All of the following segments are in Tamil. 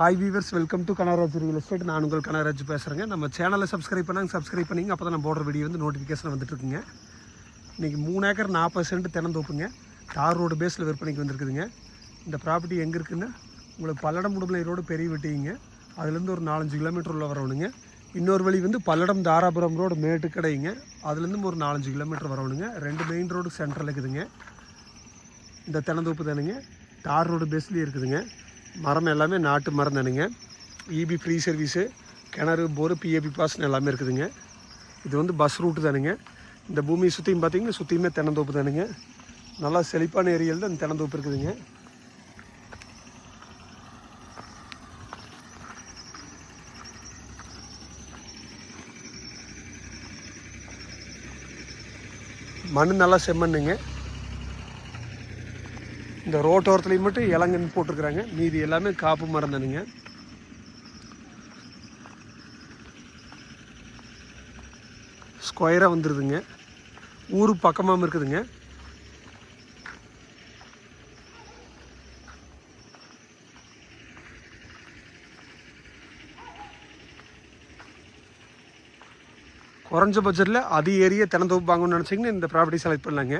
Hi viewers welcome to Kanaraj real estate நான் உங்கள் கனராஜ் பேசுகிறேங்க நம்ம சேனலை சப்ஸ்கிரைப் பண்ணாங்க சப்ஸ்கிரைப் பண்ணிங்க அப்போ தான் நம்ம போடுற வீடியோ வந்து நோட்டிஃபிகேஷன் வந்துட்டுருக்குங்க. இன்றைக்கி மூணு ஏக்கர் நாற்பது சென்ட் திறந்தோப்புங்க தார் ரோடு பேஸில் விற்பனைக்கு வந்திருக்குதுங்க. இந்த ப்ராப்பர்ட்டி எங்கே இருக்குன்னா உங்களுக்கு பல்லடம் உடுமலை ரோடு பெரிய வெட்டிங்க. அதுலேருந்து ஒரு நாலஞ்சு கிலோமீட்டர் உள்ள வரணுங்க இன்னொரு வழி வந்து பல்லடம் தாராபுரம் ரோடு மேட்டுக்கடைங்க அதுலேருந்து ஒரு நாலஞ்சு கிலோமீட்டர் வரணுங்க ரெண்டு மெயின் ரோடு சென்டரில் இருக்குதுங்க. இந்த தென்னந்தோப்பு தானுங்க. தார் ரோடு பேஸ்லேயே இருக்குதுங்க. மரம் எல்லாமே நாட்டு மரம் தானுங்க. இபி ஃப்ரீ சர்வீஸு கிணறு போர் பிஏபி பாஸ்னு எல்லாமே இருக்குதுங்க. இது வந்து பஸ் ரூட்டு தானுங்க. இந்த பூமியை சுற்றியும் பார்த்தீங்கன்னா சுற்றியுமே தென்னந்தோப்பு தானுங்க. நல்லா செழிப்பான ஏரியாவில் தான் இந்த தென்னந்தோப்பு இருக்குதுங்க. மண் நல்லா செம்மண்ணுங்க. இந்த ரோட்டோரத்துலேயும் மட்டும் இளங்கன்னு போட்டிருக்கிறாங்க. மீதி எல்லாமே காப்பு மரம் தானுங்க ஸ்கொயராக வந்துடுதுங்க ஊர் பக்கமாகவும் இருக்குதுங்க. குறைஞ்ச பட்ஜெட்டில் அது ஏரியா தினந்தோப்பு வாங்கணும்னு நினச்சிங்கன்னா இந்த ப்ராப்பர்ட்டி செலக்ட் பண்ணலாங்க.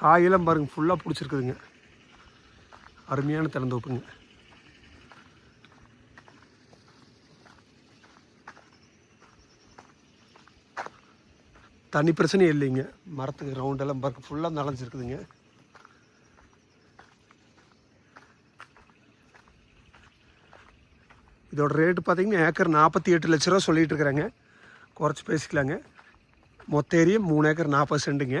காயெல்லாம் பாருங்க ஃபுல்லாக பிடிச்சிருக்குதுங்க. அருமையான திறந்தோப்புங்க தண்ணி பிரச்சனையும் இல்லைங்க. மரத்துக்கு ரவுண்டெல்லாம் பாருங்க ஃபுல்லாக நலஞ்சிருக்குதுங்க. இதோட ரேட்டு பார்த்தீங்கன்னா ஏக்கர் நாற்பத்தி எட்டு லட்ச ரூபா சொல்லிகிட்டு இருக்கிறாங்க. குறைச்சி பேசிக்கலாங்க. மொத்த ஏரியா மூணு ஏக்கர் நாற்பது சென்ட்டுங்க